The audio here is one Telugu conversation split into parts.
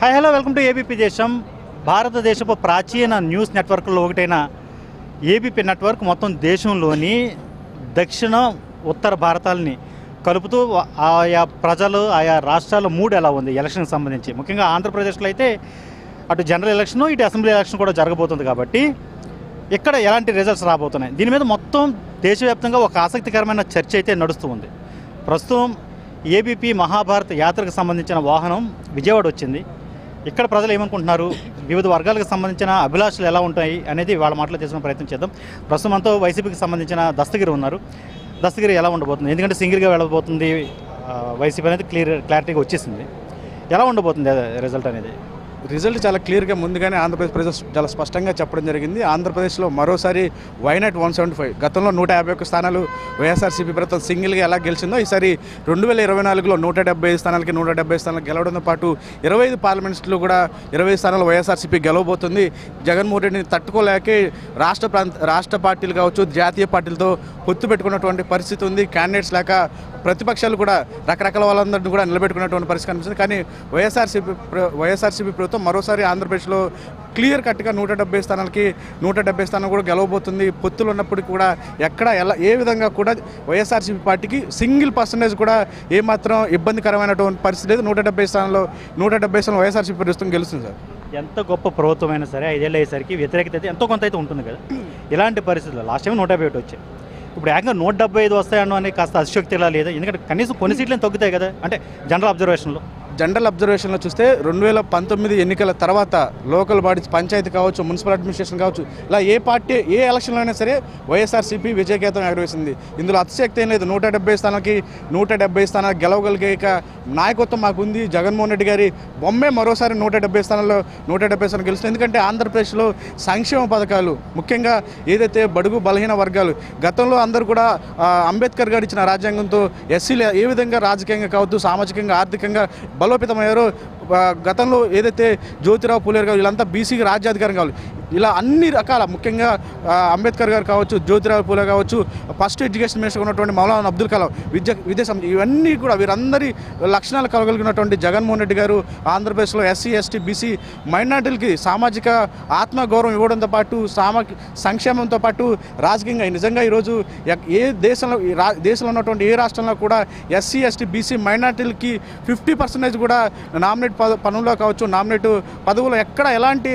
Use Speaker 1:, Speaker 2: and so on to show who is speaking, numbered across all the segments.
Speaker 1: Hi hello welcome to ABP Desam భారతదేశపు ప్రాచీన న్యూస్ నెట్వర్క్లో ఒకటైన ఏబీపీ నెట్వర్క్ మొత్తం దేశంలోని దక్షిణ ఉత్తర భారతాలని కలుపుతూ ఆయా ప్రజలు ఆయా రాష్ట్రాల మూడు ఎలా ఉంది? ఎలక్షన్కి సంబంధించి. ముఖ్యంగా ఆంధ్రప్రదేశ్లో అయితే అటు జనరల్ ఎలక్షన్ ఇటు అసెంబ్లీ ఎలక్షన్ కూడా జరగబోతుంది కాబట్టి ఇక్కడ ఎలాంటి రిజల్ట్స్ రాబోతున్నాయి? దీని మీద మొత్తం దేశవ్యాప్తంగా ఒక ఆసక్తికరమైన చర్చ అయితే నడుస్తూ ఉంది. ప్రస్తుతం ఏబీపీ మహాభారత్ యాత్రకు సంబంధించిన వాహనం విజయవాడ వచ్చింది. ఇక్కడ ప్రజలు ఏమనుకుంటున్నారు? వివిధ వర్గాలకు సంబంధించిన అభిలాషలు ఎలా ఉంటాయి అనేది వాళ్ళ మాటలు చేసుకునే ప్రయత్నం చేద్దాం. ప్రస్తుతం అంతా వైసీపీకి సంబంధించిన దస్తగిరి ఉన్నారు. దస్తగిరి ఎలా ఉండబోతుంది? ఎందుకంటే సింగిల్గా వెళ్ళబోతుంది వైసీపీ అనేది క్లియర్ క్లారిటీగా వచ్చేసింది. ఎలా ఉండబోతుంది రిజల్ట్ అనేది?
Speaker 2: రిజల్ట్ చాలా క్లియర్గా ముందుగానే ఆంధ్రప్రదేశ్ ప్రజలు చాలా స్పష్టంగా చెప్పడం జరిగింది. ఆంధ్రప్రదేశ్లో మరోసారి వైనాట్ వన్ సెవెంటీ ఫైవ్ గతంలో నూట యాభై ఒక్క స్థానాలు వైఎస్ఆర్సీపీ ప్రభుత్వం సింగిల్గా ఎలా గెలిచిందో ఈసారి రెండు వేల ఇరవై నాలుగులో నూట డెబ్బై ఐదు స్థానాలకి నూట డెబ్బై స్థానాలు గెలవడంతో పాటు ఇరవై ఐదు పార్లమెంట్స్లో కూడా ఇరవై స్థానాలు వైఎస్ఆర్సీపీ గెలవబోతుంది. జగన్మోహన్ రెడ్డిని తట్టుకోలేకే రాష్ట్ర ప్రాంత రాష్ట్ర పార్టీలు కావచ్చు జాతీయ పార్టీలతో పొత్తు పెట్టుకున్నటువంటి పరిస్థితి ఉంది. క్యాండిడేట్స్ లేక ప్రతిపక్షాలు కూడా రకరకాల వాళ్ళందరినీ కూడా నిలబెట్టుకున్నటువంటి పరిస్థితి కనిపిస్తుంది. కానీ వైఎస్ఆర్సీపీ వైఎస్ఆర్సీపీ ప్రభుత్వం మరోసారి ఆంధ్రప్రదేశ్లో క్లియర్ కట్గా నూట డెబ్బై స్థానాలకి నూట డెబ్బై స్థానం కూడా గెలవబోతుంది. పొత్తులు ఉన్నప్పటికీ కూడా ఎక్కడ ఎలా ఏ విధంగా కూడా వైఎస్ఆర్సీపీ పార్టీకి సింగిల్ పర్సంటేజ్ కూడా ఏమాత్రం ఇబ్బందికరమైనటువంటి పరిస్థితి లేదు. నూట డెబ్బై స్థానంలో నూట డెబ్బై స్థానం వైఎస్ఆర్సీపీ ప్రభుత్వం గెలుస్తుంది సార్.
Speaker 1: ఎంత గొప్ప ప్రభుత్వం అయినా సరే ఐదేళ్ళు అయ్యేసరికి వ్యతిరేకత అయితే ఎంతో కొంత అయితే ఉంటుంది కదా. ఇలాంటి పరిస్థితుల్లో లాస్ట్ టైం నూట యాభై ఒకటి వచ్చాయి. ఇప్పుడు ఏకంగా నూట డెబ్బై ఐదు వస్తాయన్న అని కాస్త అతిశక్తిలా లేదా? ఎందుకంటే కనీసం కొన్ని సీట్లను తగ్గుతాయి కదా. అంటే జనరల్ అబ్జర్వేషన్లో
Speaker 2: జనరల్ అబ్జర్వేషన్లో చూస్తే రెండు వేల పంతొమ్మిది ఎన్నికల తర్వాత లోకల్ బాడీస్ పంచాయతీ కావచ్చు మున్సిపల్ అడ్మినిస్ట్రేషన్ కావచ్చు ఇలా ఏ పార్టీ ఏ ఎలక్షన్లో అయినా సరే వైఎస్ఆర్సీపీ విజయకేతం ఎగరవేసింది. ఇందులో అతిశక్తి ఏం లేదు. నూట డెబ్బై స్థానాలకి నూట డెబ్బై స్థానాలు గెలవగలిగేక నాయకత్వం మాకు ఉంది జగన్మోహన్ రెడ్డి గారి బొమ్మే మరోసారి నూట డెబ్బై స్థానాల్లో నూట డెబ్బై స్థానాలు గెలుస్తుంది. ఎందుకంటే ఆంధ్రప్రదేశ్లో సంక్షేమ పథకాలు ముఖ్యంగా ఏదైతే బడుగు బలహీన వర్గాలు గతంలో అందరూ కూడా అంబేద్కర్ గారు ఇచ్చిన రాజ్యాంగంతో ఎస్సీలు ఏ విధంగా రాజకీయంగా కావచ్చు సామాజికంగా ఆర్థికంగా బలోపేతమయ్యారో గతంలో ఏదైతే జ్యోతిరావు పూలేరు గారు వీళ్ళంతా బీసీకి రాజ్యాధికారం కావాలి ఇలా అన్ని రకాల ముఖ్యంగా అంబేద్కర్ గారు కావచ్చు జ్యోతిరావు పూలే కావచ్చు ఫస్ట్ ఎడ్యుకేషన్ మినిస్టర్ ఉన్నటువంటి మౌలానా అబ్దుల్ కలాం విద్య విదేశం ఇవన్నీ కూడా వీరందరి లక్షణాలు కలగలిగినటువంటి జగన్మోహన్ రెడ్డి గారు ఆంధ్రప్రదేశ్లో ఎస్సీ ఎస్టీ బీసీ మైనార్టీలకి సామాజిక ఆత్మగౌరవం ఇవ్వడంతో పాటు సామా సంక్షేమంతో పాటు రాజకీయంగా నిజంగా ఈరోజు ఏ దేశంలో రా దేశంలో ఉన్నటువంటి ఏ రాష్ట్రంలో కూడా ఎస్సీ ఎస్టీ బీసీ మైనార్టీలకి ఫిఫ్టీ పర్సెంటేజ్ కూడా నామినేట్ పద పనుల్లో కావచ్చు నామినేట్ పదవులో ఎక్కడ ఎలాంటి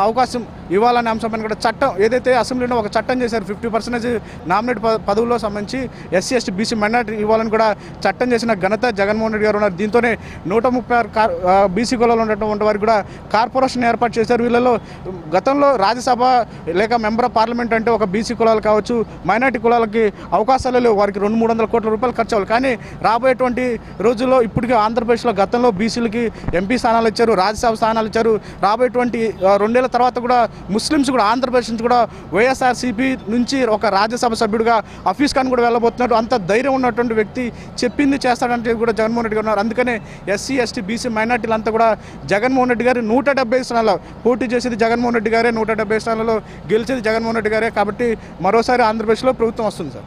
Speaker 2: అవకాశం ఇవ్వాలనే అంశం పైన కూడా చట్టం ఏదైతే అసెంబ్లీలో ఒక చట్టం చేశారు ఫిఫ్టీ పర్సెంటేజ్ నామినేట్ పదవుల్లో సంబంధించి ఎస్సీ ఎస్టీ బీసీ మైనార్టీ ఇవ్వాలని కూడా చట్టం చేసిన ఘనత జగన్మోహన్ రెడ్డి గారు ఉన్నారు. దీంతోనే నూట ముప్పై ఆరు కార్ బీసీ కులాలు ఉన్నటువంటి వారికి కూడా కార్పొరేషన్ ఏర్పాటు చేశారు. వీళ్ళలో గతంలో రాజ్యసభ లేక మెంబర్ ఆఫ్ పార్లమెంట్ అంటే ఒక బీసీ కులాలు కావచ్చు మైనార్టీ కులాలకి అవకాశాలు లేవు. వారికి రెండు మూడు వందల కోట్ల రూపాయలు ఖర్చు అవ్వాలి. కానీ రాబోయేటువంటి రోజుల్లో ఇప్పటికే ఆంధ్రప్రదేశ్లో గతంలో బీసీలకి ఎంపీ స్థానాలు ఇచ్చారు రాజ్యసభ స్థానాలు ఇచ్చారు. రాబోయేటువంటి రెండేళ్ళ తర్వాత కూడా ముస్లిమ్స్ కూడా ఆంధ్రప్రదేశ్ నుంచి కూడా వైఎస్ఆర్సీపీ నుంచి ఒక రాజ్యసభ సభ్యుడిగా ఆఫీస్ ఖాన్ కూడా వెళ్ళబోతున్నాడు. అంత ధైర్యం ఉన్నటువంటి వ్యక్తి చెప్పింది చేస్తాడంటే కూడా జగన్మోహన్ రెడ్డి గారు ఉన్నారు. అందుకనే ఎస్సీ ఎస్టీ బీసీ మైనార్టీలంతా కూడా జగన్మోహన్ రెడ్డి గారు నూట డెబ్బై స్థానాల్లో పోటీ చేసేది జగన్మోహన్ రెడ్డి గారే నూట డెబ్బై స్థానాల్లో గెలిచేది జగన్మోహన్ రెడ్డి గారే. కాబట్టి మరోసారి ఆంధ్రప్రదేశ్లో ప్రభుత్వం వస్తుంది సార్.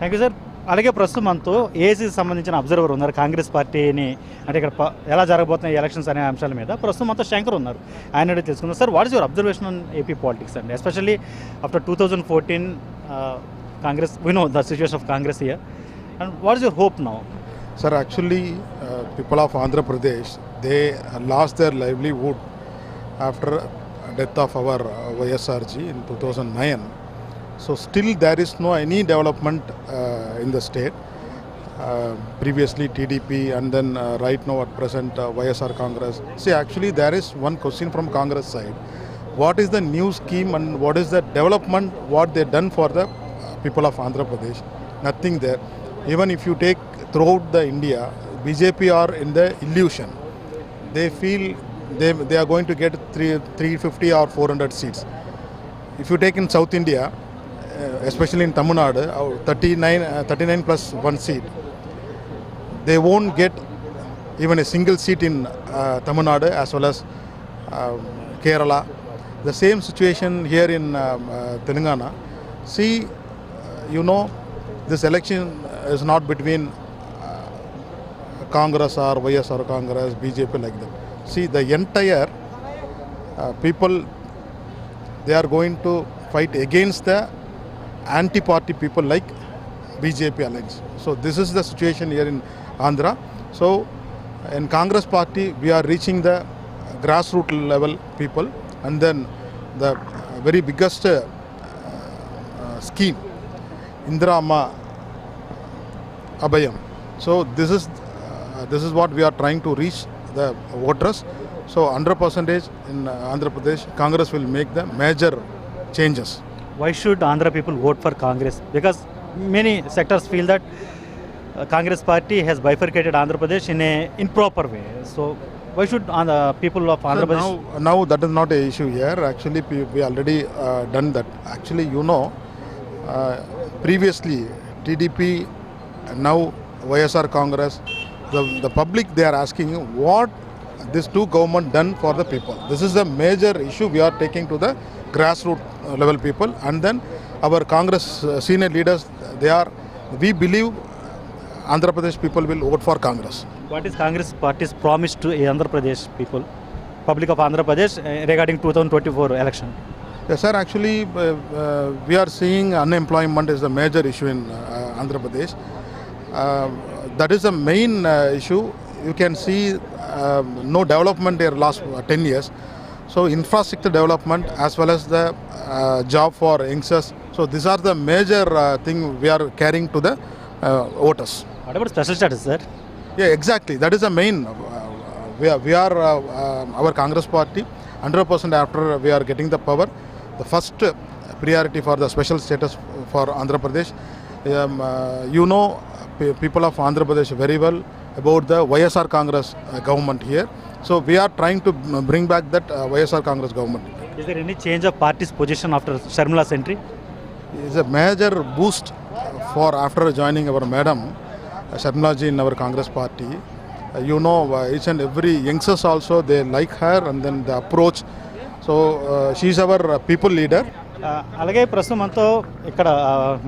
Speaker 1: Thank you sir. అలాగే ప్రస్తుతం మనతో ఏసీకి సంబంధించిన అబ్జర్వర్ ఉన్నారు కాంగ్రెస్ పార్టీని అంటే ఇక్కడ ఎలా జరగబోతున్నాయి ఎలక్షన్స్ అనే అంశాల మీద ప్రస్తుతం మనతో శంకర్ ఉన్నారు. ఆయన అడిగి తెలుసుకుందాం. Sir what is your observation on AP politics అండి? Especially after two thousand fourteen Congress we know the situation of Congress here and what is your hope now
Speaker 3: sir actually people of Andhra Pradesh they lost their lost their livelihood after death of our uh, YSRG in 2009. So still there is no any development uh, in the state. Uh, previously TDP and then uh, right now at present uh, YSR Congress. See, actually there is one question from Congress side. What is the new scheme and what is the development what they done for the uh, people of Andhra Pradesh? Nothing there. Even if you take throughout the India, BJP are in the illusion. They feel they, they are going to get three, 350 or 400 seats. If you take in South India, especially in Tamil Nadu, uh, 39, uh, 39 plus one seat, they won't get even a single seat in uh, Tamil Nadu as well as um, Kerala. The same situation here in um, uh, Telangana. See, uh, you know, this election is not between uh, Congress or YSR Congress, BJP like that. see the entire uh, people they are going to fight against the anti-party people like BJP alliance. So this is the situation here in Andhra. So in Congress party we are reaching the grassroots level people and then the very biggest uh, uh, scheme Indira Amma Abhayam. So this is uh, this is what we are trying to reach the voters. So 100 percentage in Andhra Pradesh, Congress will make the major changes.
Speaker 1: Why should Andhra people vote for Congress? Because many sectors feel that uh, Congress party has bifurcated Andhra Pradesh in a improper way. So why should Andhra, people of Andhra
Speaker 3: So
Speaker 1: Pradesh?
Speaker 3: now, now that is not a issue here. Actually, we, already uh, done that. Actually, you know, uh, previously TDP, now YSR Congress, the, the public they are asking you what this two government done for the people. This is the major issue we are taking to the grassroots uh, level people, and then our Congress uh, senior leaders they are. We believe Andhra Pradesh people will vote for Congress.
Speaker 1: What is Congress party's promise to Andhra Pradesh people, public of Andhra Pradesh uh, regarding 2024 election?
Speaker 3: Yes, sir. Actually, uh, uh, we are seeing unemployment is the major issue in uh, Andhra Pradesh. Uh, that is the main uh, issue. You can see um, no development there last uh, 10 years. So infrastructure development as well as the uh, job for youngsters. So these are the major uh, thing we are carrying to the uh, voters.
Speaker 1: What about special status, sir?
Speaker 3: Yeah, exactly. That is the main. Uh, we are, we are uh, uh, our Congress party. 100% after we are getting the power, the first uh, priority for the special status for Andhra Pradesh. Um, uh, you know, people of Andhra Pradesh very well about the YSR Congress uh, government here. So we are trying to mm, bring back that uh, YSR Congress government.
Speaker 1: Is there any change of party's position after Sharmila's entry?
Speaker 3: It's a major boost for after joining our madam uh, Sharmila ji in our Congress party. Uh, you know, uh, each and every youngsters also they like her and then the approach. So uh, she's our uh, people leader.
Speaker 1: అలాగే ప్రస్తుతం మనతో ఇక్కడ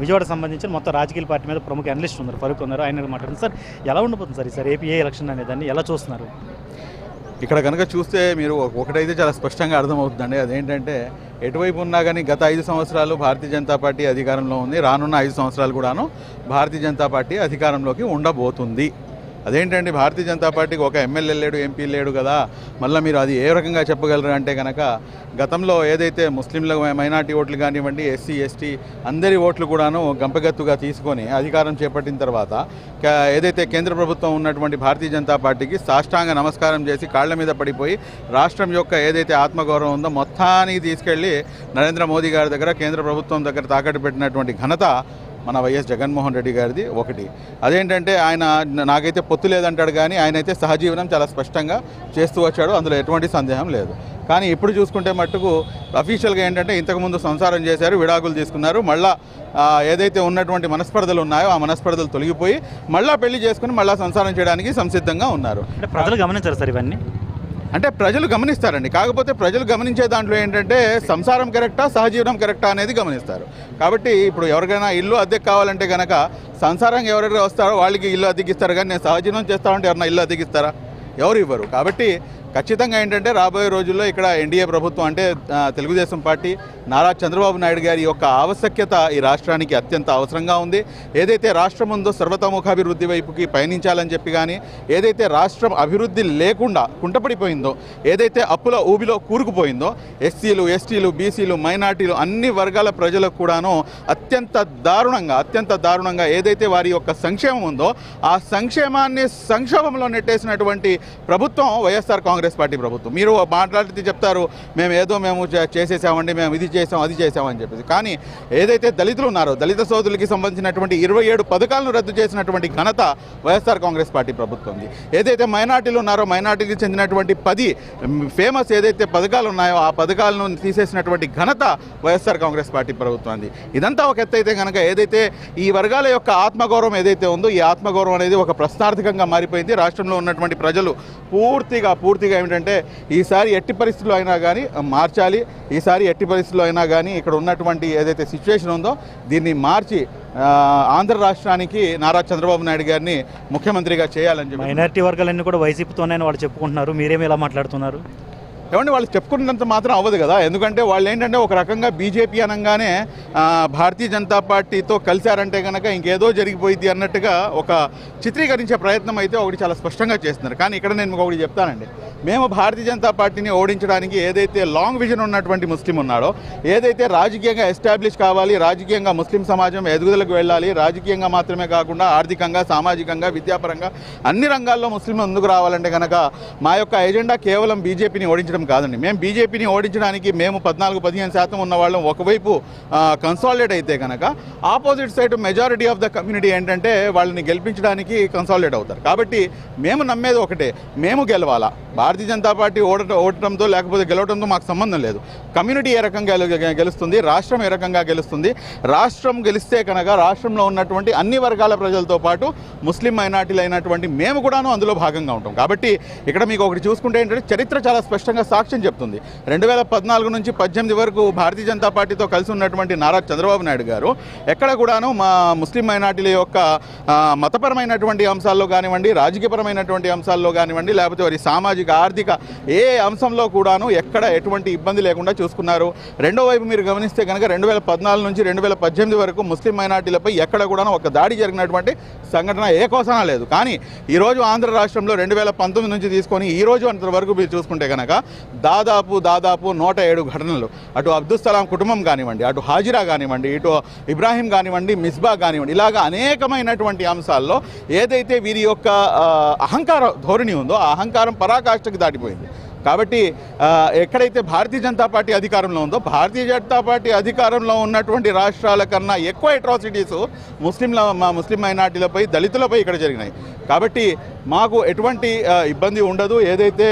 Speaker 1: విజయవాడ సంబంధించిన మొత్తం రాజకీయ పార్టీ మీద ప్రముఖ అనలిస్ట్ ఉన్నారు ఫరూక్ ఉన్నారు ఆయన మాట్లాడుతున్నారు సార్ ఎలా ఉండబోతుంది సార్ ఈసారి ఏపీ ఏ ఎలక్షన్ అనే దాన్ని ఎలా చూస్తున్నారు
Speaker 4: ఇక్కడ కనుక చూస్తే మీరు ఒకటైతే చాలా స్పష్టంగా అర్థమవుతుందండి. అదేంటంటే ఎటువైపు ఉన్నా కానీ గత ఐదు సంవత్సరాలు భారతీయ జనతా పార్టీ అధికారంలో ఉంది. రానున్న ఐదు సంవత్సరాలు కూడాను భారతీయ జనతా పార్టీ అధికారంలోకి ఉండబోతుంది. అదేంటండి భారతీయ జనతా పార్టీకి ఒక ఎమ్మెల్యే లేడు ఎంపీ లేడు కదా. మళ్ళీ మీరు అది ఏ రకంగా చెప్పగలరు అంటే కనుక గతంలో ఏదైతే ముస్లింల మైనార్టీ ఓట్లు కానివ్వండి ఎస్సీ ఎస్టీ అందరి ఓట్లు కూడాను గంపగత్తుగా తీసుకొని అధికారం చేపట్టిన తర్వాత ఏదైతే కేంద్ర ప్రభుత్వం ఉన్నటువంటి భారతీయ జనతా పార్టీకి సాష్టాంగ నమస్కారం చేసి కాళ్ళ మీద పడిపోయి రాష్ట్రం యొక్క ఏదైతే ఆత్మగౌరవం ఉందో మొత్తానికి తీసుకెళ్ళి నరేంద్ర మోదీ గారి దగ్గర కేంద్ర ప్రభుత్వం దగ్గర తాకట్టు పెట్టినటువంటి ఘనత మన వైఎస్ జగన్మోహన్ రెడ్డి గారిది ఒకటి. అదేంటంటే ఆయన నాకైతే పొత్తు లేదంటాడు కానీ ఆయన అయితే సహజీవనం చాలా స్పష్టంగా చేస్తూ వచ్చాడు. అందులో ఎటువంటి సందేహం లేదు. కానీ ఇప్పుడు చూసుకుంటే మట్టుకు అఫీషియల్గా ఏంటంటే ఇంతకుముందు సంసారం చేశారు విడాకులు తీసుకున్నారు. మళ్ళా ఏదైతే ఉన్నటువంటి మనస్పర్ధలు ఉన్నాయో ఆ మనస్పర్ధలు తొలగిపోయి మళ్ళీ పెళ్ళి చేసుకుని మళ్ళీ సంసారం చేయడానికి సంసిద్ధంగా ఉన్నారు.
Speaker 1: అంటే ప్రజలు గమనించారు సార్ ఇవన్నీ?
Speaker 4: అంటే ప్రజలు గమనిస్తారండి. కాకపోతే ప్రజలు గమనించే దాంట్లో ఏంటంటే సంసారం కరెక్టా సహజీవనం కరెక్టా అనేది గమనిస్తారు. కాబట్టి ఇప్పుడు ఎవరికైనా ఇల్లు అద్దెకు కావాలంటే కనుక సంసారం ఎవరైనా వస్తారో వాళ్ళకి ఇల్లు అద్దెకిస్తారు. కానీ నేను సహజీవనం చేస్తామంటే ఎవరైనా ఇల్లు అద్దెకిస్తారా? ఎవరు ఇవ్వరు. కాబట్టి ఖచ్చితంగా ఏంటంటే రాబోయే రోజుల్లో ఇక్కడ ఎన్డీఏ ప్రభుత్వం అంటే తెలుగుదేశం పార్టీ నారా చంద్రబాబు నాయుడు గారి యొక్క ఆవశ్యకత ఈ రాష్ట్రానికి అత్యంత అవసరంగా ఉంది. ఏదైతే రాష్ట్రం ఉందో సర్వతోముఖాభివృద్ధి వైపుకి పయనించాలని చెప్పి కానీ ఏదైతే రాష్ట్రం అభివృద్ధి లేకుండా కుంటపడిపోయిందో ఏదైతే అప్పుల ఊబిలో కూరుకుపోయిందో ఎస్సీలు ఎస్టీలు బీసీలు మైనార్టీలు అన్ని వర్గాల ప్రజలకు కూడాను అత్యంత దారుణంగా అత్యంత దారుణంగా ఏదైతే వారి యొక్క సంక్షేమం ఉందో ఆ సంక్షేమాన్ని సంక్షోభంలో నెట్టేసినటువంటి ప్రభుత్వం వైఎస్ఆర్ కాంగ్రెస్ పార్టీ ప్రభుత్వం. మీరు మాట్లాడితే చెప్తారు మేము ఏదో మేము చేసేసామండి మేము ఇది చేసాం అది చేసామని చెప్పేసి. కానీ ఏదైతే దళితులు ఉన్నారో దళిత సోదరులకి సంబంధించినటువంటి ఇరవై ఏడు పథకాలను రద్దు చేసినటువంటి ఘనత వైఎస్ఆర్ కాంగ్రెస్ పార్టీ ప్రభుత్వంది. ఏదైతే మైనార్టీలు ఉన్నారో మైనార్టీకి చెందినటువంటి పది ఫేమస్ ఏదైతే పథకాలు ఉన్నాయో ఆ పథకాలను తీసేసినటువంటి ఘనత వైఎస్ఆర్ కాంగ్రెస్ పార్టీ ప్రభుత్వంది. ఇదంతా ఒక ఎత్తు అయితే కనుక ఏదైతే ఈ వర్గాల యొక్క ఆత్మగౌరవం ఏదైతే ఉందో ఈ ఆత్మగౌరవం అనేది ఒక ప్రశ్నార్థకంగా మారిపోయింది. రాష్ట్రంలో ఉన్నటువంటి ప్రజలు పూర్తిగా పూర్తిగా పూర్తిగా ఏమిటంటే ఈసారి ఎట్టి పరిస్థితుల్లో అయినా కానీ మార్చాలి. ఈసారి ఎట్టి పరిస్థితుల్లో అయినా కానీ ఇక్కడ ఉన్నటువంటి ఏదైతే సిచ్యువేషన్ ఉందో దీన్ని మార్చి ఆంధ్ర రాష్ట్రానికి నారా చంద్రబాబు నాయుడు గారిని ముఖ్యమంత్రిగా చేయాలని చెప్పి
Speaker 1: మైనారిటీ వర్గాలన్నీ కూడా వైసీపీతోనే వాళ్ళు చెప్పుకుంటున్నారు. మీరేమి ఇలా మాట్లాడుతున్నారు?
Speaker 4: ఏమంటే వాళ్ళు చెప్పుకున్నంత మాత్రం అవ్వదు కదా? ఎందుకంటే వాళ్ళు ఏంటంటే ఒక రకంగా బీజేపీ అనగానే భారతీయ జనతా పార్టీతో కలిశారంటే కనుక ఇంకేదో జరిగిపోయింది అన్నట్టుగా ఒక చిత్రీకరించే ప్రయత్నం అయితే ఒకటి చాలా స్పష్టంగా చేస్తున్నారు. కానీ ఇక్కడ నేను మీకు ఒకటి చెప్తానండి. మేము భారతీయ జనతా పార్టీని ఓడించడానికి ఏదైతే లాంగ్ విజన్ ఉన్నటువంటి ముస్లిం ఉన్నాడో ఏదైతే రాజకీయంగా ఎస్టాబ్లిష్ కావాలి రాజకీయంగా ముస్లిం సమాజం ఎదుగుదలకు వెళ్ళాలి రాజకీయంగా మాత్రమే కాకుండా ఆర్థికంగా సామాజికంగా విద్యాపరంగా అన్ని రంగాల్లో ముస్లిం ముందుకు రావాలంటే కనుక మా యొక్క ఎజెండా కేవలం బీజేపీని ఓడించడం కాదండి. మేము బీజేపీని ఓడించడానికి మేము పద్నాలుగు పదిహేను శాతం ఉన్న వాళ్ళం ఒకవైపు కన్సాలిడేట్ అయితే కనుక opposite side majority of the community ఏంటంటే వాళ్ళని గెలిపించడానికి కన్సాలిడేట్ అవుతారు. కాబట్టి మేము నమ్మేది ఒకటే మేము గెలవాలా. భారతీయ జనతా పార్టీ ఓడట ఓడటంతో లేకపోతే గెలవడంతో మాకు సంబంధం లేదు. కమ్యూనిటీ ఏ రకంగా గెలుస్తుంది రాష్ట్రం ఏ రకంగా గెలుస్తుంది రాష్ట్రం గెలిస్తే కనుక రాష్ట్రంలో ఉన్నటువంటి అన్ని వర్గాల ప్రజలతో పాటు ముస్లిం మైనార్టీలు అయినటువంటి మేము కూడాను అందులో భాగంగా ఉంటాం. కాబట్టి ఇక్కడ మీకు ఒకటి చూసుకుంటే ఏంటంటే చరిత్ర చాలా స్పష్టంగా సాక్ష్యం చెప్తుంది. రెండు వేల పద్నాలుగు నుంచి పద్దెనిమిది వరకు భారతీయ జనతా పార్టీతో కలిసి ఉన్నటువంటి నారా చంద్రబాబు నాయుడు గారు ఎక్కడ కూడాను మా ముస్లిం మైనార్టీల యొక్క మతపరమైనటువంటి అంశాల్లో కానివ్వండి రాజకీయపరమైనటువంటి అంశాల్లో కానివ్వండి లేకపోతే వారి సామాజిక ఆర్థిక ఏ అంశంలో కూడాను ఎక్కడ ఎటువంటి ఇబ్బంది లేకుండా చూసుకున్నారు. రెండో వైపు మీరు గమనిస్తే కనుక రెండు వేల పద్నాలుగు నుంచి రెండు వేల పద్దెనిమిది వరకు ముస్లిం మైనార్టీలపై ఎక్కడ కూడాను ఒక దాడి జరిగినటువంటి సంఘటన ఏ కోసనా లేదు. కానీ ఈరోజు ఆంధ్ర రాష్ట్రంలో రెండు వేల పంతొమ్మిది నుంచి తీసుకొని ఈ రోజు అంతవరకు మీరు చూసుకుంటే కనుక దాదాపు దాదాపు నూట ఏడు ఘటనలు. అటు అబ్దుల్ సలాం కుటుంబం కానివ్వండి అటు హాజిరా కానివ్వండి ఇటు ఇబ్రాహీం కానివ్వండి మిస్బా కానివ్వండి ఇలాగ అనేకమైనటువంటి అంశాల్లో ఏదైతే వీరి యొక్క అహంకార ధోరణి ఉందో ఆ అహంకారం పరాకాష్ఠకు దాటిపోయింది. కాబట్టి ఎక్కడైతే భారతీయ జనతా పార్టీ అధికారంలో ఉందో భారతీయ జనతా పార్టీ అధికారంలో ఉన్నటువంటి రాష్ట్రాల కన్నా ఎక్కువ అట్రాసిటీస్ ముస్లింల మా ముస్లిం మైనార్టీలపై దళితులపై ఇక్కడ జరిగినాయి. కాబట్టి మాకు ఎటువంటి ఇబ్బంది ఉండదు. ఏదైతే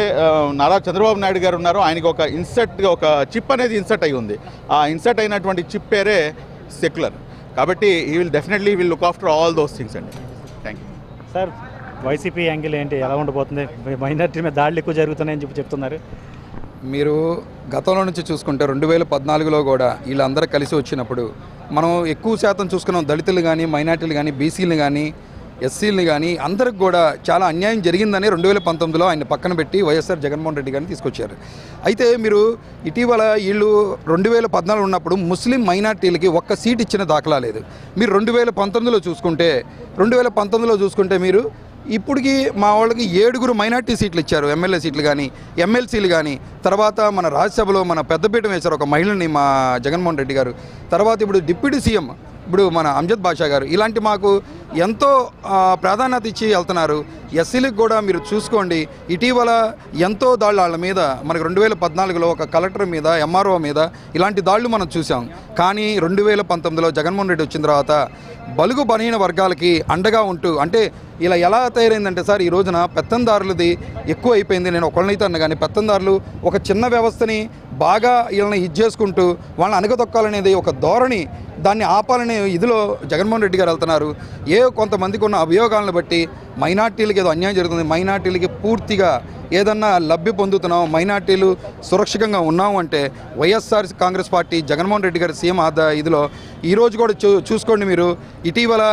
Speaker 4: నారా చంద్రబాబు నాయుడు గారు ఉన్నారో ఆయనకి ఒక ఇన్సర్ట్ ఒక చిప్ అనేది ఇన్సర్ట్ అయి ఉంది. ఆ ఇన్సర్ట్ అయినటువంటి చిప్ పేరే సెక్యులర్. కాబట్టి ఈ will definitely will look after all those things అండి. Thank you
Speaker 1: sir YCP angle ఏంటి? ఎలా ఉండబోతుంది? మైనార్టీ మీద దాడులు ఎక్కువ జరుగుతున్నాయని చెప్పి చెప్తున్నారు.
Speaker 5: మీరు గతంలో నుంచి చూసుకుంటే రెండు వేల పద్నాలుగులో కూడా వీళ్ళందరూ కలిసి వచ్చినప్పుడు మనం ఎక్కువ శాతం చూసుకున్నాం దళితులు కానీ మైనార్టీలు కానీ బీసీలు కానీ ఎస్సీలని కానీ అందరికి కూడా చాలా అన్యాయం జరిగిందని రెండు వేల పంతొమ్మిదిలో ఆయన పక్కన పెట్టి వైఎస్ఆర్ జగన్మోహన్ రెడ్డి గారిని తీసుకొచ్చారు. అయితే మీరు ఇటీవల వీళ్ళు రెండు వేల పద్నాలుగు ఉన్నప్పుడు ముస్లిం మైనార్టీలకి ఒక్క సీట్ ఇచ్చిన దాఖలా లేదు. మీరు రెండు వేల పంతొమ్మిదిలో చూసుకుంటే రెండు వేల పంతొమ్మిదిలో చూసుకుంటే మీరు ఇప్పటికి మా వాళ్ళకి ఏడుగురు మైనార్టీ సీట్లు ఇచ్చారు ఎమ్మెల్యే సీట్లు కానీ ఎమ్మెల్సీలు కానీ తర్వాత మన రాజ్యసభలో మన పెద్దపీఠం వేశారు ఒక మహిళని మా జగన్మోహన్ రెడ్డి గారు. తర్వాత ఇప్పుడు డిప్యూటీ సీఎం ఇప్పుడు మన అంజద్ బాషా గారు. ఇలాంటి మాకు ఎంతో ప్రాధాన్యత ఇచ్చి వెళ్తున్నారు. ఎస్సీలకు కూడా మీరు చూసుకోండి. ఇటీవల ఎంతో దాళ్ళు వాళ్ళ మీద మనకు రెండు వేల పద్నాలుగులో ఒక కలెక్టర్ మీద ఎంఆర్ఓ మీద ఇలాంటి దాళ్ళు మనం చూసాం కానీ రెండు వేల పంతొమ్మిదిలో జగన్మోహన్ రెడ్డి వచ్చిన తర్వాత బలుగు బలహీన వర్గాలకి అండగా ఉంటూ అంటే ఇలా ఎలా తయారైందంటే సార్ ఈ రోజున పెత్తందారులది ఎక్కువ అయిపోయింది. నేను ఒకళ్ళనైతే అన్న కానీ పెత్తందారులు ఒక చిన్న వ్యవస్థని బాగా వీళ్ళని ఇది చేసుకుంటూ వాళ్ళని అనగదొక్కాలనేది ఒక ధోరణి దాన్ని ఆపాలనే ఇదిలో జగన్మోహన్ రెడ్డి గారు వెళ్తున్నారు. ఏ కొంతమందికి ఉన్న అభియోగాలను బట్టి మైనార్టీలకి ఏదో అన్యాయం జరుగుతుంది. మైనార్టీలకి పూర్తిగా ఏదన్నా లబ్ధి పొందుతున్నాం మైనార్టీలు సురక్షితంగా ఉన్నాం అంటే YSR Congress party Jaganmohan Reddy గారి సీఎం ఆదా ఇదిలో ఈరోజు కూడా చూ చూసుకోండి మీరు. ఇటీవల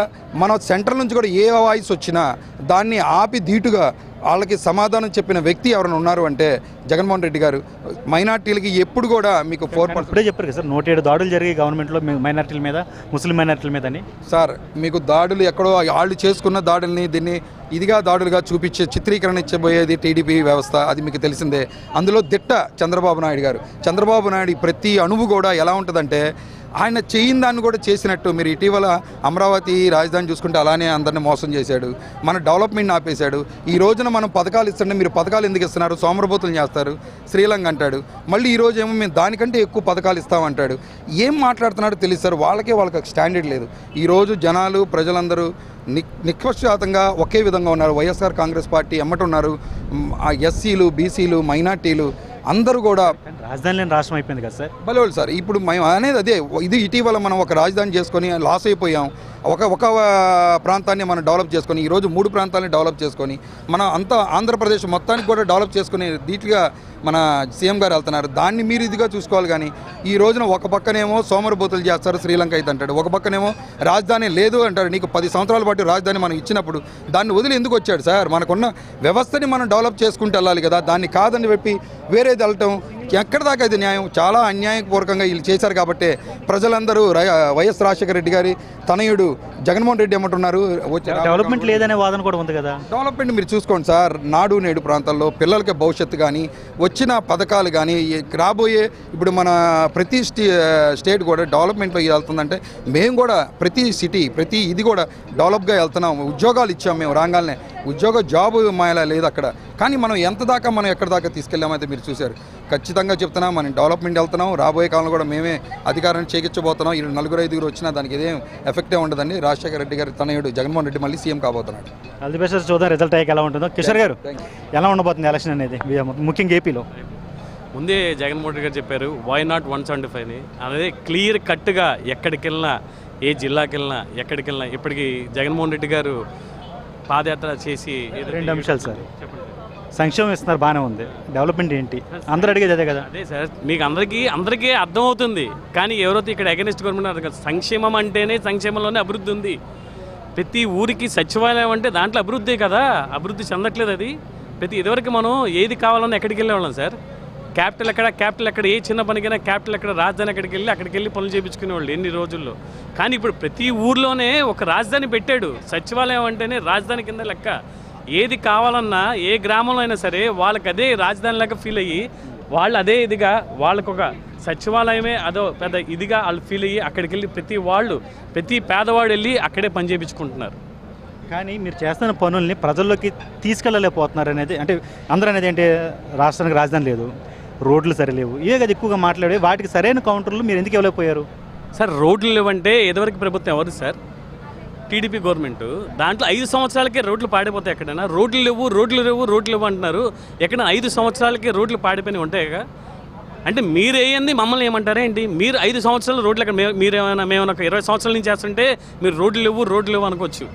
Speaker 5: మన సెంట్రల్ నుంచి కూడా ఏ వాయిస్ వచ్చినా దాన్ని ఆపి ధీటుగా వాళ్ళకి సమాధానం చెప్పిన వ్యక్తి ఎవరైనా ఉన్నారు అంటే జగన్మోహన్ రెడ్డి గారు మైనార్టీలకి ఎప్పుడు కూడా మీకు ఫోర్ పర్సెంట్
Speaker 1: చెప్పారు కదా సార్ నూట ఏడు దాడులు జరిగాయి గవర్నమెంట్లో మైనారిటీల మీద ముస్లిం మైనారిటీల మీద అని
Speaker 5: సార్ మీకు దాడులు ఎక్కడో వాళ్ళు చేసుకున్న దాడుల్ని దీన్ని ఇదిగా దాడులుగా చూపించే చిత్రీకరణ ఇచ్చబోయేది టీడీపీ వ్యవస్థ అది మీకు తెలిసిందే. అందులో దిట్ట చంద్రబాబు నాయుడు గారు. చంద్రబాబు నాయుడు ప్రతి అణువు కూడా ఎలా ఉంటుందంటే ఆయన చేయని దాన్ని కూడా చేసినట్టు. మీరు ఇటీవల అమరావతి రాజధాని చూసుకుంటే అలానే అందరిని మోసం చేశాడు. మన డెవలప్మెంట్ ఆపేశాడు. ఈ రోజున మనం పథకాలు ఇస్తుంటే మీరు పథకాలు ఎందుకు ఇస్తున్నారు? సోమరబోతులు చేస్తారు. శ్రీలంక అంటాడు. మళ్ళీ ఈ రోజు ఏమో మేము దానికంటే ఎక్కువ పథకాలు ఇస్తామంటాడు ఏం మాట్లాడుతున్నాడో తెలుస్తారు వాళ్ళకే వాళ్ళకి స్టాండర్డ్ లేదు. ఈరోజు జనాలు ప్రజలందరూ ని నిష్పక్షపాతంగా ఒకే విధంగా ఉన్నారు. వైఎస్ఆర్ కాంగ్రెస్ పార్టీ ఎమ్మట ఉన్నారు. ఆ ఎస్సీలు బీసీలు మైనార్టీలు అందరూ కూడా
Speaker 1: రాజధాని రాష్ట్రం అయిపోయింది కదా సార్?
Speaker 5: బలేవాళ్ళు సార్ ఇప్పుడు మేము అనేది అదే ఇది ఇటీవల మనం ఒక రాజధాని చేసుకొని లాస్ అయిపోయాం. ఒక ఒక ప్రాంతాన్ని మనం డెవలప్ చేసుకొని ఈరోజు మూడు ప్రాంతాలని డెవలప్ చేసుకొని మన అంత ఆంధ్రప్రదేశ్ మొత్తానికి కూడా డెవలప్ చేసుకుని ధీటుగా మన సీఎం గారు వెళ్తున్నారు. దాన్ని మీరు ఇదిగా చూసుకోవాలి కానీ ఈ రోజున ఒక పక్కనేమో సోమరబోతులు చేస్తారు శ్రీలంక అయితే అంటాడు. ఒక పక్కనేమో రాజధాని లేదు అంటాడు. నీకు పది సంవత్సరాల పాటు రాజధాని మనం ఇచ్చినప్పుడు దాన్ని వదిలి ఎందుకు వచ్చాడు సార్? మనకున్న వ్యవస్థని మనం డెవలప్ చేసుకుంటూ వెళ్ళాలి కదా. దాన్ని కాదని చెప్పి వేరేది వెళ్ళటం ఎక్కడ దాకా ఇది న్యాయం? చాలా అన్యాయపూర్వకంగా వీళ్ళు చేశారు కాబట్టి ప్రజలందరూ వైఎస్ రాజశేఖర రెడ్డి గారి తనయుడు జగన్మోహన్ రెడ్డి ఏమంటున్నారు?
Speaker 1: డెవలప్మెంట్ లేదనే వాదన కూడా ఉంది కదా.
Speaker 5: డెవలప్మెంట్ మీరు చూసుకోండి సార్. నాడు నేడు ప్రాంతాల్లో పిల్లలకి భవిష్యత్తు కానీ వచ్చిన పథకాలు కానీ రాబోయే ఇప్పుడు మన ప్రతి స్టే స్టేట్ కూడా డెవలప్మెంట్లో వెళ్తుందంటే మేము కూడా ప్రతి సిటీ ప్రతి ఇది కూడా డెవలప్గా వెళ్తున్నాం. ఉద్యోగాలు ఇచ్చాం మేము రాగానే ఉద్యోగ జాబ్ మాయలా లేదు అక్కడ. కానీ మనం ఎంత దాకా మనం ఎక్కడ దాకా తీసుకెళ్ళామైతే మీరు చూశారు. ఖచ్చితంగా చెప్తున్నాం మనం డెవలప్మెంట్ వెళ్తున్నాం. రాబోయే కాలంలో కూడా మేమే అధికారాన్ని చేకించబోతున్నాం ఈ నలుగురు ఐదుగురు వచ్చినా దానికి ఏదేం ఎఫెక్టే ఉండదండి. రాజశేఖర రెడ్డి గారి తనయుడు జగన్మోహన్ రెడ్డి మళ్ళీ సీఎం కాబోతున్నాడు.
Speaker 1: ఆల్ ది బెస్ట్ సార్ చూద్దాం రిజల్ట్ అయ్యాక ఎలా ఉంటుందో. కిషోర్ గారు ఎలా ఉండబోతుంది ఎలక్షన్ అనేది? ముఖ్యంగా ఏపీలో.
Speaker 6: ముందే జగన్మోహన్ రెడ్డి గారు చెప్పారు వై నాట్ వన్ సెవెంటీ ఫైవ్ని అదే క్లియర్ కట్గా ఎక్కడికి వెళ్ళినా ఏ జిల్లాకి వెళ్ళినా ఎక్కడికి వెళ్ళినా ఇప్పటికి జగన్మోహన్ రెడ్డి గారు పాదయాత్ర చేసి
Speaker 1: రెండు అంశాలు సార్. సంక్షేమం ఇస్తున్నారు బాగానే ఉంది. డెవలప్మెంట్ ఏంటి? అందరూ అడిగేది అదే కదా.
Speaker 6: అదే సార్ మీకు అందరికీ అందరికీ అర్థమవుతుంది. కానీ ఎవరైతే ఇక్కడ అగెనిస్ట్ గవర్నమెంట్ అర్థం కాదు సంక్షేమం అంటేనే సంక్షేమంలోనే అభివృద్ధి ఉంది. ప్రతి ఊరికి సచివాలయం అంటే దాంట్లో అభివృద్ధి కదా. అభివృద్ధి చెందట్లేదు అది. ప్రతి ఇదివరకు మనం ఏది కావాలన్నా ఎక్కడికి వెళ్ళేవాళ్ళం సార్. క్యాపిటల్ ఎక్కడ క్యాపిటల్ ఎక్కడ ఏ చిన్న పనికైనా క్యాపిటల్ ఎక్కడ రాజధాని ఎక్కడికి వెళ్ళి అక్కడికి వెళ్ళి పనులు చేయించుకునేవాళ్ళు ఎన్ని రోజుల్లో. కానీ ఇప్పుడు ప్రతి ఊర్లోనే ఒక రాజధాని పెట్టాడు. సచివాలయం అంటేనే రాజధాని కింద లెక్క. ఏది కావాలన్నా ఏ గ్రామంలో అయినా సరే వాళ్ళకి అదే రాజధాని లాగా ఫీల్ అయ్యి వాళ్ళు అదే ఇదిగా వాళ్ళకు ఒక సచివాలయమే అదో పెద్ద ఇదిగా వాళ్ళు ఫీల్ అయ్యి అక్కడికి వెళ్ళి ప్రతి వాళ్ళు ప్రతి పేదవాడు వెళ్ళి అక్కడే పని చేయించుకుంటున్నారు
Speaker 1: కానీ మీరు చేస్తున్న పనుల్ని ప్రజల్లోకి తీసుకెళ్ళలేకపోతున్నారు అనేది అంటే అందరూ అనేది ఏంటి రాష్ట్రానికి రాజధాని లేదు. రోడ్లు సరిలేవు. ఇవే కదా ఎక్కువగా మాట్లాడే వాటికి సరైన కౌంటర్లు మీరు ఎందుకు ఇవ్వలేకపోయారు
Speaker 6: సార్ రోడ్లు లేవంటే ఎదువరకు ప్రభుత్వం ఎవరు సార్? TDP government. దాంట్లో ఐదు సంవత్సరాలకే రోడ్లు పాడిపోతాయి ఎక్కడైనా. రోడ్లు లేవు రోడ్లు లేవు రోడ్లు లేవు అంటున్నారు. ఎక్కడ ఐదు సంవత్సరాలకే రోడ్లు పాడిపోయినాయి ఉంటాయిగా అంటే మీరు వేయండి మమ్మల్ని ఏమంటారా ఏంటి? మీరు ఐదు సంవత్సరాలు రోడ్లు అక్కడ మీరేమైనా మేము ఒక ఇరవై సంవత్సరాల నుంచి చేస్తుంటే మీరు రోడ్లు లేవు రోడ్లు లేవు అనుకోవచ్చు.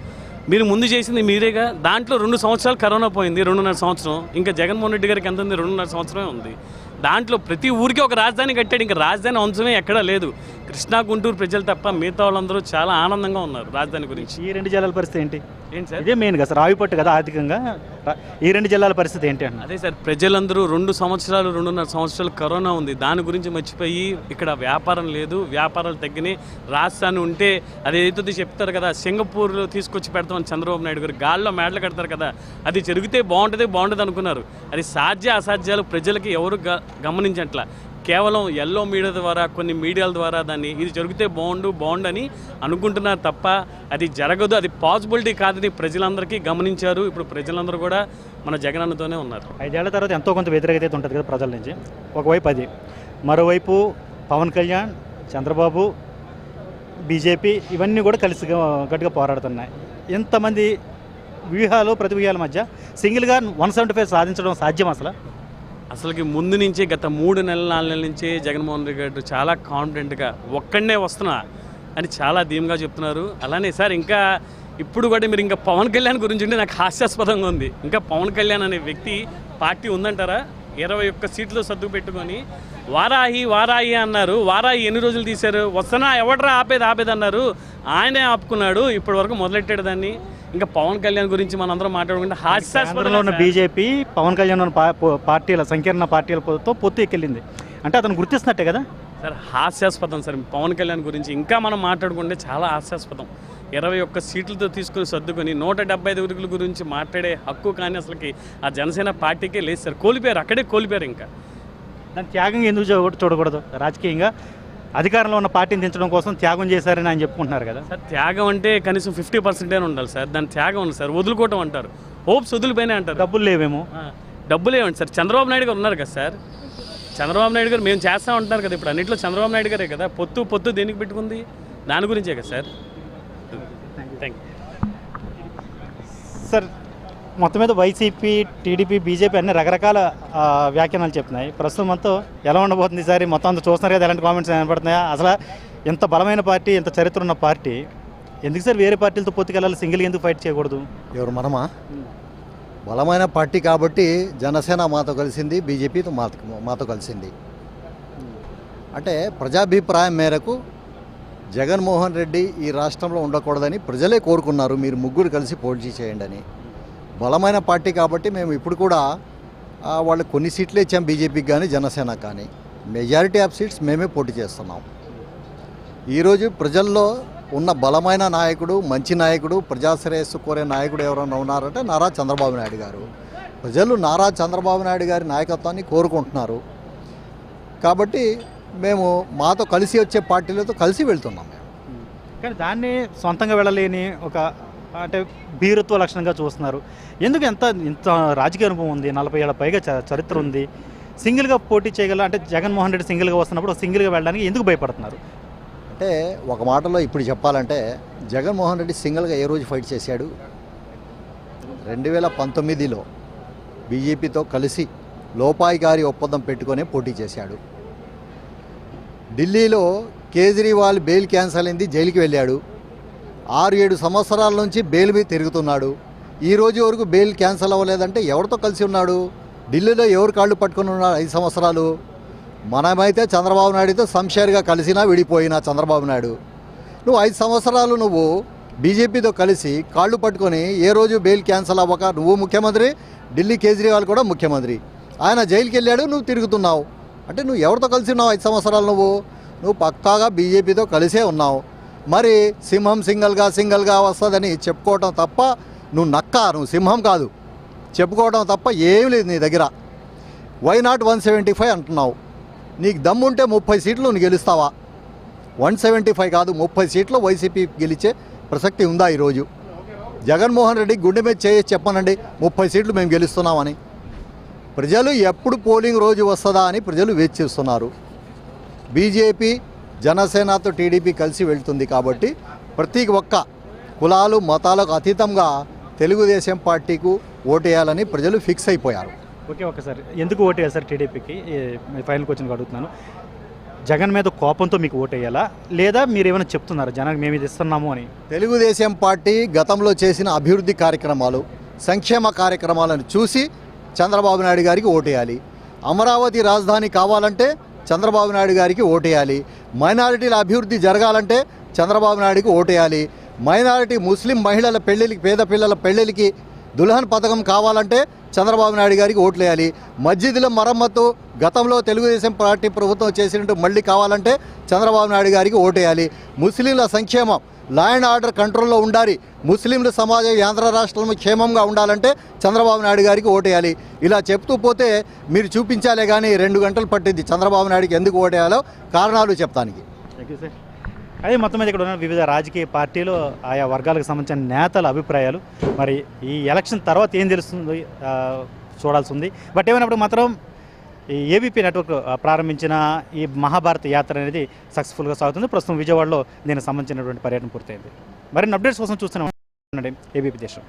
Speaker 6: మీరు ముందు చేసింది మీరేగా. దాంట్లో రెండు సంవత్సరాలు కరోనా పోయింది రెండున్నర సంవత్సరం. ఇంకా జగన్మోహన్ రెడ్డి గారికి ఎంత ఉంది? రెండున్నర సంవత్సరమే ఉంది. దాంట్లో ప్రతి ఊరికి ఒక రాజధాని కట్టాడు. ఇంకా రాజధాని అంశమే ఎక్కడా లేదు. కృష్ణా గుంటూరు ప్రజలు తప్ప మిగతా వాళ్ళందరూ చాలా ఆనందంగా ఉన్నారు రాజధాని గురించి.
Speaker 1: ఈ రెండు జిల్లాల పరిస్థితి ఏంటి?
Speaker 6: ఏంటి సార్?
Speaker 1: ఇదే మెయిన్ కదా సార్. ఆవిపట్టు కదా ఆర్థికంగా. అనమాట ఈ రెండు జిల్లాల పరిస్థితి ఏంటి అన్న
Speaker 6: అదే సార్ ప్రజలందరూ రెండు సంవత్సరాలు రెండున్నర సంవత్సరాలు కరోనా ఉంది. దాని గురించి మర్చిపోయి ఇక్కడ వ్యాపారం లేదు వ్యాపారాలు తగ్గినాయి. రాజధాని ఉంటే అదేదైతే చెప్తారు కదా సింగపూర్లో తీసుకొచ్చి పెడతామని చంద్రబాబు నాయుడు గారు గాల్లో మేడలు కడతారు కదా అది జరిగితే బాగుంటుంది బాగుంటుంది అనుకున్నారు అది సాధ్య అసాధ్యాలు ప్రజలకి ఎవరు గ- గమనించట్ల. కేవలం ఎల్లో మీడియా ద్వారా కొన్ని మీడియాల ద్వారా దాన్ని ఇది జరిగితే బాగుండు బాగుండు అని అనుకుంటున్నారు తప్ప అది జరగదు అది పాసిబిలిటీ కాదని ప్రజలందరికీ గమనించారు. ఇప్పుడు ప్రజలందరూ కూడా మన జగనన్నతోనే ఉన్నారు.
Speaker 1: ఐదేళ్ళ తర్వాత ఎంతో కొంత వ్యతిరేకత అయితే ఉంటుంది కదా ప్రజల నుంచి. ఒకవైపు అది. మరోవైపు పవన్ కళ్యాణ్ చంద్రబాబు బీజేపీ ఇవన్నీ కూడా కలిసి గట్టిగా పోరాడుతున్నాయి. ఇంతమంది వ్యూహాలు ప్రతి వ్యూహాల మధ్య సింగిల్గా వన్ సెవెంటీ ఫైవ్ సాధించడం సాధ్యం అసలు?
Speaker 6: అసలుకి ముందు నుంచే గత మూడు నెలల నాలుగు నెలల నుంచే జగన్మోహన్ రెడ్డి గారు చాలా కాన్ఫిడెంట్గా ఒక్కడనే వస్తున్నా అని చాలా ధీమ్గా చెప్తున్నారు. అలానే సార్ ఇంకా ఇప్పుడు కూడా మీరు ఇంకా పవన్ కళ్యాణ్ గురించి ఉంటే నాకు హాస్యాస్పదంగా ఉంది. ఇంకా పవన్ కళ్యాణ్ అనే వ్యక్తి పార్టీ ఉందంటారా? ఇరవై ఒక్క సీట్లు సర్దుకు పెట్టుకొని వారాహి వారాహి అన్నారు. వారాహి ఎన్ని రోజులు తీశారు? వస్తున్నా ఎవడరా ఆపేది ఆపేది అన్నారు. ఆయనే ఆపుకున్నాడు. ఇప్పటి వరకు మొదలెట్టాడు దాన్ని. ఇంకా పవన్ కళ్యాణ్ గురించి మనందరం మాట్లాడుకుంటే
Speaker 1: కేంద్రంలో ఉన్న బీజేపీ పవన్ కళ్యాణ్ ఉన్న పార్టీల సంకీర్ణ పార్టీలతో పొత్తు ఎక్కెళ్ళింది అంటే అతను గుర్తిస్తున్నట్టే కదా?
Speaker 6: సార్ హాస్యాస్పదం సార్. పవన్ కళ్యాణ్ గురించి ఇంకా మనం మాట్లాడుకుంటే చాలా హాస్యాస్పదం. ఇరవై ఒక్క సీట్లతో తీసుకుని సర్దుకొని నూట డెబ్బై ఐదు ఉరుగుల గురించి మాట్లాడే హక్కు కానీ అసలుకి ఆ జనసేన పార్టీకే లేదు సార్. కోల్పోయారు అక్కడే కోల్పోయారు ఇంకా.
Speaker 1: దాని త్యాగం ఎందుకు చూడ- చూడకూడదు? రాజకీయంగా అధికారంలో ఉన్న పార్టీని దించడం కోసం త్యాగం చేశారని ఆయన చెప్పుకుంటున్నారు కదా?
Speaker 6: సార్ త్యాగం అంటే కనీసం ఫిఫ్టీ పర్సెంటే ఉండాలి సార్. దాని త్యాగం ఉంది సార్ వదులుకోవటం అంటారు. హోప్స్ వదిలిపోయినా అంటారు.
Speaker 1: డబ్బులు లేవేమో.
Speaker 6: డబ్బులు ఏమండి సార్. చంద్రబాబు నాయుడు గారు ఉన్నారు కదా సార్. చంద్రబాబు నాయుడు గారు మేము చేస్తా ఉంటున్నారు కదా ఇప్పుడు అన్నింటిలో చంద్రబాబు నాయుడు గారే కదా. పొత్తు పొత్తు దేనికి పెట్టుకుంది? దాని గురించే కదా సార్. థ్యాంక్ యూ
Speaker 1: సార్ మొత్తం మీద వైసీపీ టీడీపీ బీజేపీ అన్ని రకరకాల వ్యాఖ్యానాలు చెప్తున్నాయి. ప్రస్తుతం అంతా ఎలా ఉండబోతుంది ఈసారి? మొత్తం అంతా చూస్తున్నారు కదా ఎలాంటి కామెంట్స్ కనపడుతున్నాయా అసలు ఇంత బలమైన పార్టీ ఇంత చరిత్ర ఉన్న పార్టీ ఎందుకు సార్ వేరే పార్టీలతో పొత్తుకెళ్ళాలి సింగిల్ ఎందుకు ఫైట్ చేయకూడదు?
Speaker 7: ఎవరు మనమా? బలమైన పార్టీ కాబట్టి జనసేన మాతో కలిసింది బీజేపీతో మాతో మాతో కలిసింది. అంటే ప్రజాభిప్రాయం మేరకు జగన్మోహన్ రెడ్డి ఈ రాష్ట్రంలో ఉండకూడదని ప్రజలే కోరుకున్నారు మీరు ముగ్గురు కలిసి పోటీ చేయండి అని. బలమైన పార్టీ కాబట్టి మేము ఇప్పుడు కూడా వాళ్ళు కొన్ని సీట్లు ఇచ్చాం బీజేపీకి కానీ జనసేన కానీ. మెజారిటీ ఆఫ్ సీట్స్ మేమే పోటీ చేస్తున్నాం. ఈరోజు ప్రజల్లో ఉన్న బలమైన నాయకుడు మంచి నాయకుడు ప్రజాశ్రేయస్సు కోరే నాయకుడు ఎవరైనా ఉన్నారంటే నారా చంద్రబాబు నాయుడు గారు. ప్రజలు నారా చంద్రబాబు నాయుడు గారి నాయకత్వాన్ని కోరుకుంటున్నారు. కాబట్టి మేము మాతో కలిసి వచ్చే పార్టీలతో కలిసి వెళ్తున్నాం మేము.
Speaker 1: కానీ దాన్ని సొంతంగా వెళ్ళలేని ఒక అంటే భీరుత్వ లక్షణంగా చూస్తున్నారు. ఎందుకు ఎంత ఇంత రాజకీయ అనుభవం ఉంది? నలభై ఏళ్ళ పైగా చరిత్ర ఉంది. సింగిల్గా పోటీ చేయగల అంటే జగన్మోహన్ రెడ్డి సింగిల్గా వస్తున్నప్పుడు సింగిల్గా వెళ్ళడానికి ఎందుకు భయపడుతున్నారు?
Speaker 7: అంటే ఒక మాటలో ఇప్పుడు చెప్పాలంటే జగన్మోహన్ రెడ్డి సింగిల్గా ఏ రోజు ఫైట్ చేశాడు? రెండు వేల పంతొమ్మిదిలో బీజేపీతో కలిసి లోపాయికారి ఒప్పందం పెట్టుకొని పోటీ చేశాడు. ఢిల్లీలో కేజ్రీవాల్ బెయిల్ క్యాన్సల్ అయింది జైలుకి వెళ్ళాడు. ఆరు ఏడు సంవత్సరాల నుంచి బెయిల్ మీద తిరుగుతున్నాడు. ఈ రోజు వరకు బెయిల్ క్యాన్సల్ అవ్వలేదంటే ఎవరితో కలిసి ఉన్నాడు? ఢిల్లీలో ఎవరు కాళ్ళు పట్టుకుని ఉన్నాడు ఐదు సంవత్సరాలు? మనమైతే చంద్రబాబు నాయుడుతో సంషేర్గా కలిసినా విడిపోయినా చంద్రబాబు నాయుడు. నువ్వు ఐదు సంవత్సరాలు నువ్వు బీజేపీతో కలిసి కాళ్ళు పట్టుకొని ఏ రోజు బెయిల్ క్యాన్సల్ అవ్వక నువ్వు ముఖ్యమంత్రి ఢిల్లీ కేజ్రీవాల్ కూడా ముఖ్యమంత్రి. ఆయన జైలుకి వెళ్ళాడు నువ్వు తిరుగుతున్నావు. అంటే నువ్వు ఎవరితో కలిసి ఉన్నావు ఐదు సంవత్సరాలు నువ్వు? నువ్వు పక్కాగా బీజేపీతో కలిసే ఉన్నావు. మరి సింహం సింగల్గా సింగల్గా వస్తుందని చెప్పుకోవటం తప్ప నువ్వు నక్క నువ్వు సింహం కాదు. చెప్పుకోవడం తప్ప ఏమి లేదు నీ దగ్గర. Why not one seventy five అంటున్నావు? నీకు దమ్ముంటే ముప్పై సీట్లు నువ్వు గెలుస్తావా? వన్ సెవెంటీ ఫైవ్ కాదు ముప్పై సీట్లు వైసీపీ గెలిచే ప్రసక్తి ఉందా ఈరోజు? జగన్మోహన్ రెడ్డి గుండె మీద చేసి చెప్పనండి ముప్పై సీట్లు మేము గెలుస్తున్నామని. ప్రజలు ఎప్పుడు పోలింగ్ రోజు వస్తుందా అని ప్రజలు వేచిస్తున్నారు బీజేపీ జనసేనతో టీడీపీ కలిసి వెళ్తుంది కాబట్టి ప్రతి ఒక్క కులాలు మతాలకు అతీతంగా తెలుగుదేశం పార్టీకు ఓటేయాలని ప్రజలు ఫిక్స్ అయిపోయారు.
Speaker 1: Okay okay sir. ఎందుకు ఓటు వేయాలి సార్ టీడీపీకి? ఫైనల్ క్వశ్చన్ అడుగుతున్నాను. జగన్ మీద కోపంతో మీకు ఓటు వేయాలా లేదా మీరు ఏమైనా చెప్తున్నారా జనానికి మేము ఇది ఇస్తున్నాము అని?
Speaker 7: తెలుగుదేశం పార్టీ గతంలో చేసిన అభివృద్ధి కార్యక్రమాలు సంక్షేమ కార్యక్రమాలను చూసి చంద్రబాబు నాయుడు గారికి ఓటేయాలి. అమరావతి రాజధాని కావాలంటే చంద్రబాబు నాయుడు గారికి ఓటేయాలి. మైనారిటీల అభివృద్ధి జరగాలంటే చంద్రబాబు నాయుడుకి ఓటేయాలి. మైనారిటీ ముస్లిం మహిళల పెళ్ళిళ్ళకి పేద పిల్లల పెళ్ళిళ్ళకి దుల్హన్ పథకం కావాలంటే చంద్రబాబు నాయుడు గారికి ఓట్లేయాలి. మస్జిద్ల మరమ్మతు గతంలో తెలుగుదేశం పార్టీ ప్రభుత్వం చేసినట్టు మళ్ళీ కావాలంటే చంద్రబాబు నాయుడు గారికి ఓటేయాలి. ముస్లింల సంక్షేమం లా అండ్ ఆర్డర్ కంట్రోల్లో ఉండాలి. ముస్లింల సమాజం ఆంధ్ర రాష్ట్రం క్షేమంగా ఉండాలంటే చంద్రబాబు నాయుడు గారికి ఓటేయాలి. ఇలా చెప్తూ పోతే మీరు చూపించాలే కానీ రెండు గంటలు పట్టింది. చంద్రబాబు నాయుడుకి ఎందుకు ఓటేయాలో కారణాలు చెప్తానికి.
Speaker 1: థ్యాంక్ యూ సార్ అదే మొత్తం మీద ఇక్కడ ఉన్న వివిధ రాజకీయ పార్టీలు ఆయా వర్గాలకు సంబంధించిన నేతల అభిప్రాయాలు. మరి ఈ ఎలక్షన్ తర్వాత ఏం తెలుస్తుంది? చూడాల్సి ఉంది. బట్ ఏమైనప్పుడు మాత్రం ఈ ఏబీపీ నెట్వర్క్ ప్రారంభించిన ఈ మహాభారత యాత్ర అనేది సక్సెస్ఫుల్గా సాగుతుంది. ప్రస్తుతం విజయవాడలో దీనికి సంబంధించినటువంటి పర్యటన పూర్తయింది. మరిన్ని అప్డేట్స్ కోసం చూస్తున్నాం ఏబీపీ దేశం.